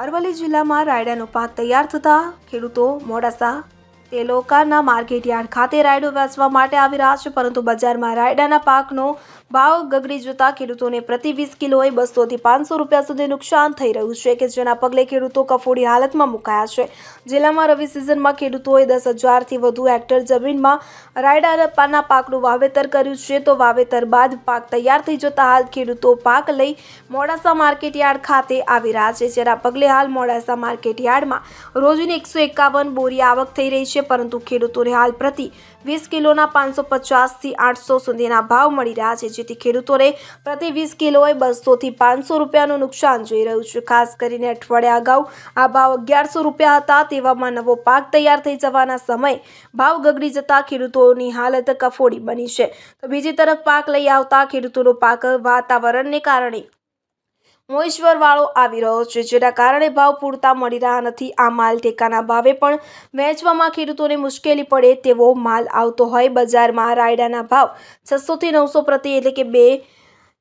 અરવલ્લી જિલ્લામાં રાયડાનો પાક તૈયાર થતાં ખેડૂતો મોડાસા તેલોકાના લોકાના માર્કેટયાર્ડ ખાતે રાયડો વેચવા માટે આવી રહ્યા છે, પરંતુ બજારમાં રાયડાના પાકનો ભાવ ગગડી જતા ખેડૂતોને પ્રતિ વીસ કિલોએ બસોથી પાંચસો રૂપિયા સુધી નુકસાન થઈ રહ્યું છે કે જેના પગલે ખેડૂતો કફોડી હાલતમાં મુકાયા છે. જિલ્લામાં રવિ સિઝનમાં ખેડૂતોએ દસ હજારથી વધુ હેક્ટર જમીનમાં રાયડાના પાકનું વાવેતર કર્યું છે, તો વાવેતર બાદ પાક તૈયાર થઈ જતા હાલ ખેડૂતો પાક લઈ મોડાસા માર્કેટ યાર્ડ ખાતે આવી રહ્યા છે, જેના પગલે હાલ મોડાસા માર્કેટ યાર્ડમાં રોજની એકસો એકાવન બોરી આવક થઈ રહી છે. પરંતુ ખેડૂતોને હાલ પ્રતિ વીસ કિલોના પાંચસો પચાસથી આઠસો સુધીના ભાવ મળી રહ્યા છે, જેથી ખેડૂતોને પ્રતિ વીસ કિલોએ બસોથી પાંચસો રૂપિયાનું નુકસાન જોઈ રહ્યું છે. ખાસ કરીને અઠવાડિયા અગાઉ આ ભાવ અગિયારસો રૂપિયા હતા, તેવામાં નવો પાક તૈયાર થઈ જવાના સમયે ભાવ ગગડી જતા ખેડૂતોની હાલત કફોડી બની છે. તો બીજી તરફ પાક લઈ આવતા ખેડૂતોનો પાક વાતાવરણને કારણે મોઈશ્વર વાળો આવી રહ્યો છે, જેના કારણે ભાવ પૂરતા મળી રહ્યા નથી. આ માલ ટેકાના ભાવે પણ વેચવામાં ખેડૂતોને મુશ્કેલી પડે તેવો માલ આવતો હોય. બજારમાં રાયડાના ભાવ છસોથી નવસો પ્રતિ એટલે કે બે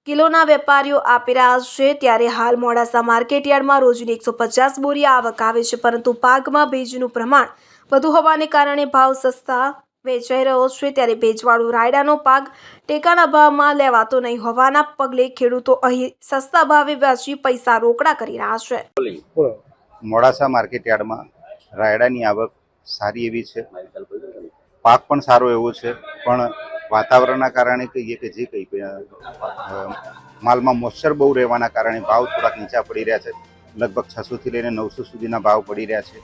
કિલોના વેપારીઓ આપી રહ્યા છે. ત્યારે હાલ મોડાસા માર્કેટ યાર્ડમાં રોજની એકસો પચાસ બોરી આવક આવે છે, પરંતુ પાકમાં ભેજનું પ્રમાણ વધુ હોવાને કારણે ભાવ સસ્તા વેચાઈ રહ્યો છે ત્યારે ભેજવાળું રાયડાનો પાક ટેકાના ભાવમાં લેવાતો નહીં હોવાના પગલે ખેડૂતો અહીં સસ્તા ભાવે વેચી પૈસા રોકડા કરી રહ્યા છે. મોડાસા માર્કેટ યાર્ડમાં રાયડાની આવક સારી એવી છે. પાક પણ સારો એવો છે. પણ વાતાવરણના કારણે કહીએ કે જે કંઈ માલમાં મોઇશ્ચર બહુ રહેવાના કારણે ભાવ થોડાક નીચા પડી રહ્યા છે. લગભગ છસોથી લઈને નવસો સુધીના ભાવ પડી રહ્યા છે.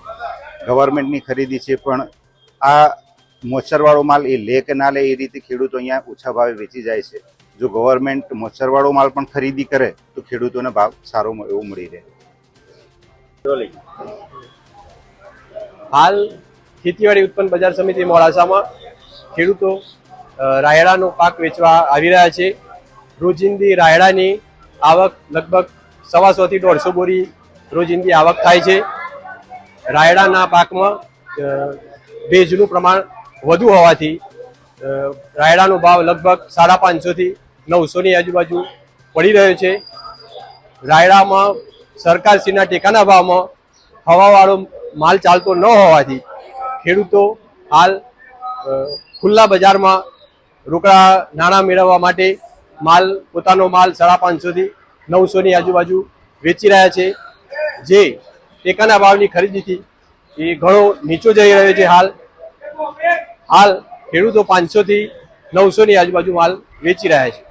ગવર્મેન્ટની ખરીદી છે પણ આ મોઇશ્ચરવાળો માલ એ લે કે ના લે એ રીતે ખેડૂતો અહીંયા ઓછા ભાવે વેચી જાય છે. જો ગવર્મેન્ટ મોચરવાળો માલ પણ ખરીદી કરે, તો ખેડૂતોને ભાવ સારો એવો મળી રહે. હાલ ખેતીવાડી ઉત્પન્ન બજાર સમિતિ મોડાસામાં ખેડૂતો રાયડાનો પાક વેચવા આવી રહ્યા છે. રોજિંદી રાયડાની આવક લગભગ સવાસોથી દોઢસો બોરી રોજિંદી આવક થાય છે. રાયડાના પાકમાં ભેજનું પ્રમાણ વધુ હોવાથી રાયડાનો ભાવ લગભગ સાડા પાંચસોથી નવસોની આજુબાજુ પડી રહ્યો છે. રાયડામાં સરકારશ્રીના ટેકાના ભાવમાં હવાવાળો માલ ચાલતો ન હોવાથી ખેડૂતો હાલ ખુલ્લા બજારમાં રોકડા નાણાં મેળવવા માટે માલ, પોતાનો માલ સાડા પાંચસોથી નવસોની આજુબાજુ વેચી રહ્યા છે. જે ટેકાના ભાવની ખરીદીથી એ ઘણો નીચો જઈ રહ્યો છે હાલ. હાલ ખેડૂતો પાંચસોથી નવસોની આજુબાજુ માલ વેચી રહ્યા છે.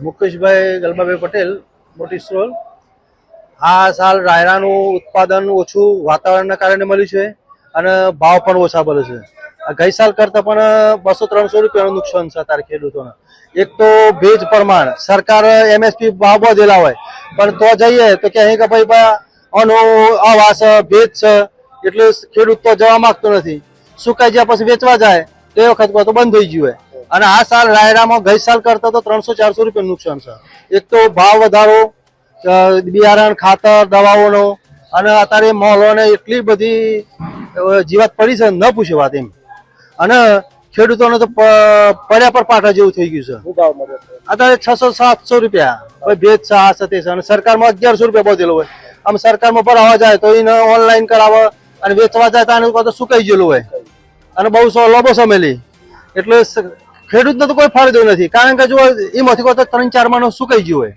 મુકેશભાઈ ગલબાભાઈ પટેલ મોટી સ્ટોલ આ સાલ રાયરાનું ઉત્પાદન ઓછું વાતાવરણના કારણે મળ્યું છે અને ભાવ પણ ઓછા મળે છે. આ ગઈ સાલ કરતાં પણ બસો ત્રણસો રૂપિયાનું નુકસાન છે અત્યારે ખેડૂતોને. એક તો ભેજ પ્રમાણ. સરકાર એમએસપી ભાવ બધેલા હોય. પણ તો જઈએ તો કે અહીં કે ભાઈ આનો આવા ભેજ છે. એટલે ખેડૂત તો જવા માંગતો નથી. સુકાઈ ગયા પછી વેચવા જાય તો એ વખત તો બંધ થઈ ગયું હોય. અને આ સાલ રાયરામાં ગઈ સાલ કરતા તો ત્રણસો ચારસો રૂપિયા નુકસાન છે. એક તો ભાવ વધારો બિયારણ ખાતર દવાઓનો અને અત્યારે મોલોને એટલી બધી જીવાત પડી છે ન પૂછે વાત એમ. અને ખેડૂતોને તો પડ્યા પર પાટા જેવું થઈ ગયું છે? અત્યારે છસો સાતસો રૂપિયા. ભેજ છે આ છે તે છે. અને સરકારમાં અગિયારસો રૂપિયા બધેલો હોય. આમ સરકારમાં ભરાવા જાય તો એને ઓનલાઈન કરાવે. અને વેચવા જાય ત્યાં આનું તો સુકાઈ ગયેલું હોય. અને બહુ સો લોબો સમેલી એટલે ખેડૂતને તો કોઈ ફાયદો નથી. કારણ કે જો એમાંથી કોઈ ત્રણ ચાર માનો સુકાઈ ગયું હોય.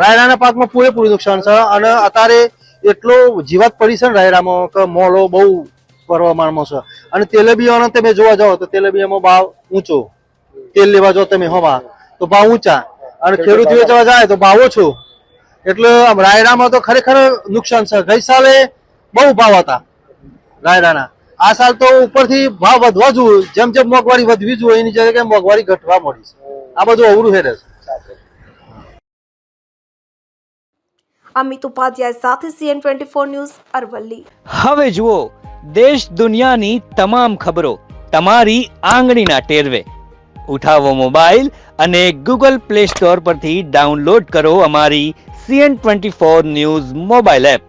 રાયડાના પાકમાં પૂરેપૂરું નુકસાન છે. અને અત્યારે એટલો જીવાત પડી છે ને રાયડામાં કે મોલો બહુ પ્રમાણમાં છે. અને તેલેબિયાનો તમે જોવા જાઓ તો તેલેબિયામાં ભાવ ઊંચો. તેલ લેવા જાઓ તમે હોવા, તો ભાવ ઊંચા. અને ખેડૂત વેચવા જાય તો ભાવ ઓછો. એટલે આમ રાયડામાં તો ખરેખર નુકસાન છે. ગઈ સાલે બહુ ભાવ હતા. રાયડાના આ સાલ તો ઉપરથી ભાવ વધવા જોઈએ જેમ જેમ મોંઘવારી વધવી જોઈએ એની જગ્યાએ મોંઘવારી ઘટવા મળી છે. આ બધું અવરું હેરે છે. અમિત ઉપાધ્યાય સાથે CN twenty four news Aravalli. હવે જુઓ દેશ દુનિયાની તમામ ખબરો તમારી આંગળીના ટેરવે. ઉઠાવો મોબાઈલ અને ગૂગલ પ્લે સ્ટોર પરથી ડાઉનલોડ કરો અમારી CN twenty four news mobile app.